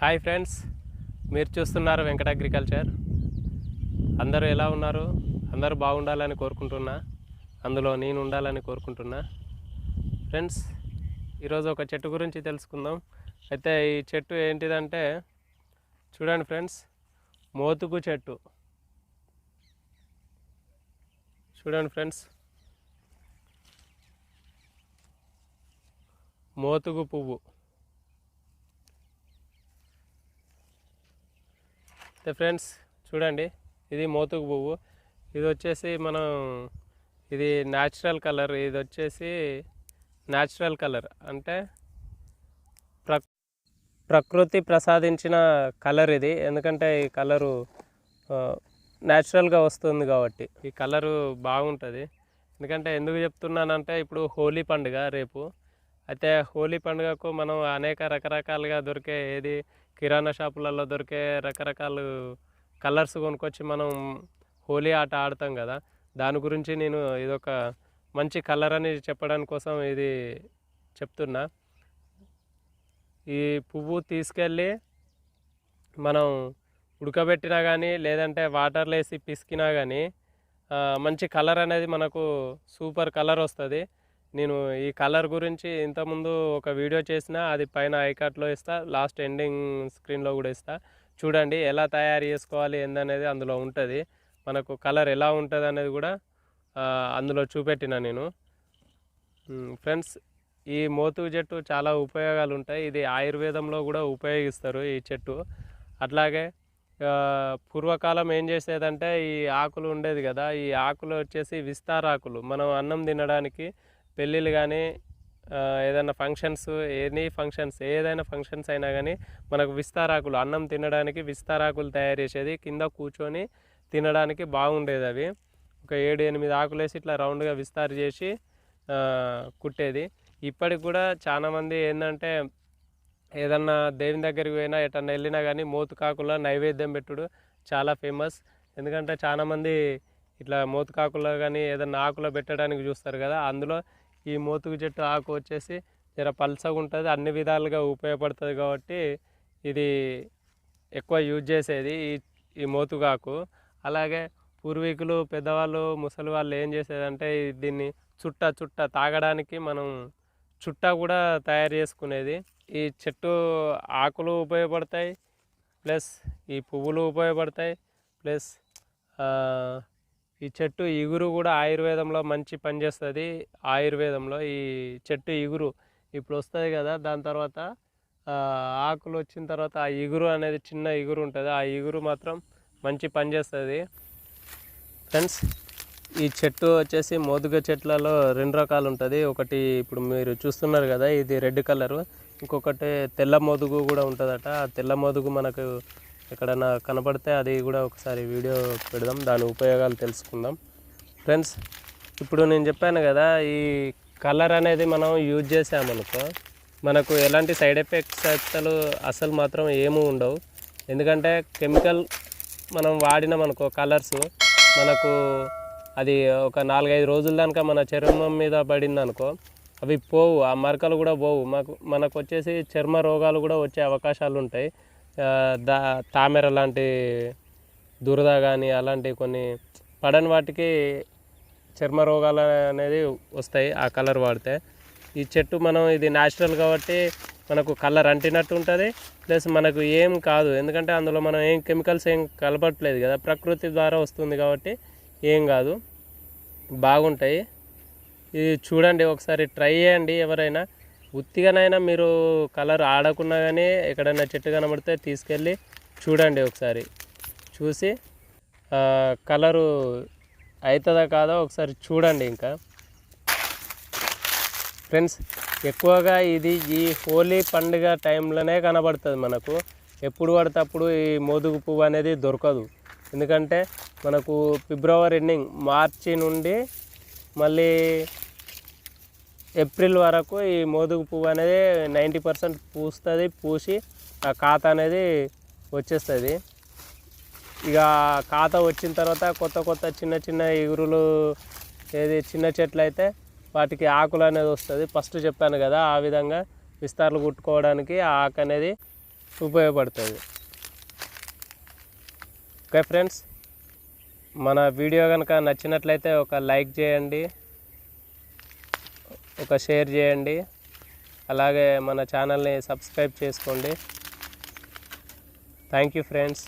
Hi friends మీరు చూస్తున్నారు Venkata agriculture. అందరూ ఎలా ఉన్నారు? అందరూ బాగుండాలని కోరుకుంటున్నా. అందులో నేను ఉండాలని కోరుకుంటున్నా. ఫ్రెండ్స్ ఈరోజు ఒక చెట్టు గురించి తెలుసుకుందాం. అయితే ఈ చెట్టు ఏంటిదంటే చూడండి ఫ్రెండ్స్ మోతుకు చెట్టు. చూడండి ఫ్రెండ్స్ మోతుగు పువ్వు. ఫ్రెండ్స్ చూడండి. ఇది మోతుకు పువ్వు. ఇది వచ్చేసి మనం ఇది న్యాచురల్ కలర్. ఇది వచ్చేసి న్యాచురల్ కలర్. అంటే ప్ర ప్రకృతి ప్రసాదించిన కలర్ ఇది. ఎందుకంటే ఈ కలరు న్యాచురల్గా వస్తుంది కాబట్టి ఈ కలరు బాగుంటుంది. ఎందుకంటే ఎందుకు చెప్తున్నానంటే ఇప్పుడు హోలీ పండుగ రేపు. అయితే హోలీ పండుగకు మనం అనేక రకరకాలుగా దొరికే ఏది కిరాణా షాపులలో దొరికే రకరకాల కలర్స్ కొనుక్కొచ్చి మనం హోలీ ఆట ఆడతాం కదా. దాని గురించి నేను ఇదొక మంచి కలర్ అని చెప్పడానికి కోసం ఇది చెప్తున్నా. ఈ పువ్వు తీసుకెళ్ళి మనం ఉడకబెట్టినా కానీ లేదంటే వాటర్లో వేసి పిసికినా కానీ మంచి కలర్ అనేది మనకు సూపర్ కలర్ వస్తుంది. నేను ఈ కలర్ గురించి ఇంతకుముందు ఒక వీడియో చేసిన అది పైన ఐకాట్లో ఇస్తా లాస్ట్ ఎండింగ్ స్క్రీన్లో కూడా ఇస్తా. చూడండి ఎలా తయారు చేసుకోవాలి ఏందనేది అందులో ఉంటుంది. మనకు కలర్ ఎలా ఉంటుంది అనేది కూడా అందులో చూపెట్టిన నేను. ఫ్రెండ్స్ ఈ మోతు చెట్టు చాలా ఉపయోగాలు ఉంటాయి. ఇది ఆయుర్వేదంలో కూడా ఉపయోగిస్తారు ఈ చెట్టు. అట్లాగే పూర్వకాలం ఏం చేసేదంటే ఈ ఆకులు ఉండేది కదా ఈ ఆకులు వచ్చేసి విస్తారాకులు మనం అన్నం తినడానికి పెళ్ళిళ్ళు కానీ ఏదైనా ఫంక్షన్స్ ఎనీ ఫంక్షన్స్ ఏదైనా ఫంక్షన్స్ అయినా కానీ మనకు విస్తారాకులు అన్నం తినడానికి విస్తారాకులు తయారు చేసేది కింద కూర్చొని తినడానికి బాగుండేది అవి. ఒక ఏడు ఎనిమిది ఆకులు వేసి ఇట్లా రౌండ్గా విస్తార చేసి కుట్టేది. ఇప్పటికి కూడా చాలామంది ఏంటంటే ఏదన్నా దేవుని దగ్గరికి పోయినా ఎటన్నా వెళ్ళినా కానీ మోతుకాకుల నైవేద్యం పెట్టుడు. చాలా ఫేమస్ ఎందుకంటే చాలామంది ఇట్లా మోతుకాకులో కానీ ఏదన్నా ఆకులో పెట్టడానికి చూస్తారు కదా అందులో ఈ మోతుకు చెట్టు ఆకు వచ్చేసి జర పల్చగా ఉంటుంది అన్ని విధాలుగా ఉపయోగపడుతుంది కాబట్టి ఇది ఎక్కువ యూజ్ చేసేది ఈ ఈ మోతుగాకు అలాగే పూర్వీకులు పెద్దవాళ్ళు ముసలి వాళ్ళు ఏం చేసేదంటే దీన్ని చుట్ట చుట్ట తాగడానికి మనం చుట్ట కూడా తయారు చేసుకునేది. ఈ చెట్టు ఆకులు ఉపయోగపడతాయి ప్లస్ ఈ పువ్వులు ఉపయోగపడతాయి ప్లస్ ఈ చెట్టు ఇగురు కూడా ఆయుర్వేదంలో మంచి పనిచేస్తుంది ఆయుర్వేదంలో ఈ చెట్టు ఇగురు ఇప్పుడు వస్తుంది కదా దాని తర్వాత ఆకులు వచ్చిన తర్వాత ఆ ఇగురు అనేది చిన్న ఇగురు ఉంటుంది. ఆ ఇగురు మాత్రం మంచి పనిచేస్తుంది ఫ్రెండ్స్ ఈ చెట్టు వచ్చేసి మోదుగ చెట్లలో రెండు రకాలు ఉంటుంది. ఒకటి ఇప్పుడు మీరు చూస్తున్నారు కదా ఇది రెడ్ కలరు. ఇంకొకటి తెల్ల మోదుగు కూడా ఉంటుందట. ఆ తెల్ల మోదుగు మనకు ఎక్కడైనా కనపడితే అది కూడా ఒకసారి వీడియో పెడదాం. దాని ఉపయోగాలు తెలుసుకుందాం. ఫ్రెండ్స్ ఇప్పుడు నేను చెప్పాను కదా ఈ కలర్ అనేది మనం యూజ్ చేసామనుకో మనకు ఎలాంటి సైడ్ ఎఫెక్ట్స్ అసలు అసలు మాత్రం ఏమీ ఉండవు. ఎందుకంటే కెమికల్ మనం వాడినాం అనుకో కలర్స్ మనకు అది ఒక నాలుగైదు రోజుల దానిక మన చర్మం మీద పడింది అనుకో అవి పోవు. ఆ మరకలు కూడా పోవు. మాకు మనకు వచ్చేసి చర్మ రోగాలు కూడా వచ్చే అవకాశాలు ఉంటాయి. దా తామెర లాంటి దురద కానీ అలాంటి కొన్ని పడని వాటికి చర్మ రోగాలు అనేది వస్తాయి ఆ కలర్ వాడితే. ఈ చెట్టు మనం ఇది న్యాచురల్ కాబట్టి మనకు కలర్ అంటినట్టు ఉంటుంది ప్లస్ మనకు ఏం కాదు. ఎందుకంటే అందులో మనం ఏం కెమికల్స్ ఏం కలపట్లేదు కదా ప్రకృతి ద్వారా వస్తుంది కాబట్టి ఏం కాదు. బాగుంటాయి. ఇది చూడండి ఒకసారి ట్రై చేయండి ఎవరైనా. ఉత్తిగానైనా మీరు కలర్ ఆడకున్నా కానీ ఎక్కడైనా చెట్టు కనబడితే తీసుకెళ్ళి చూడండి ఒకసారి. చూసి కలరు అవుతుందా కాదో ఒకసారి చూడండి ఇంకా. ఫ్రెండ్స్ ఎక్కువగా ఇది ఈ హోలీ పండుగ టైంలోనే కనబడుతుంది మనకు. ఎప్పుడు పడితే అప్పుడు ఈ మోదుగు పువ్వు అనేది దొరకదు. ఎందుకంటే మనకు ఫిబ్రవరి ఎండింగ్ మార్చి నుండి మళ్ళీ ఏప్రిల్ వరకు ఈ మోదుగు పువ్వు అనేది నైంటీ పర్సెంట్ పూస్తుంది పూసి ఆ ఖాత అనేది వచ్చేస్తుంది. ఇక ఖాత వచ్చిన తర్వాత కొత్త కొత్త చిన్న చిన్న ఇగురులు ఏది చిన్న చెట్లు అయితే వాటికి ఆకులు అనేది వస్తుంది. ఫస్ట్ చెప్పాను కదా ఆ విధంగా విస్తారాలు కుట్టుకోవడానికి ఆ ఆకు అనేది ఉపయోగపడుతుంది. ఓకే ఫ్రెండ్స్ మన వీడియో కనుక నచ్చినట్లయితే ఒక లైక్ చేయండి. ఒక షేర్ చేయండి. అలాగే మన ఛానల్ని సబ్స్క్రైబ్ చేసుకోండి. Thank you friends.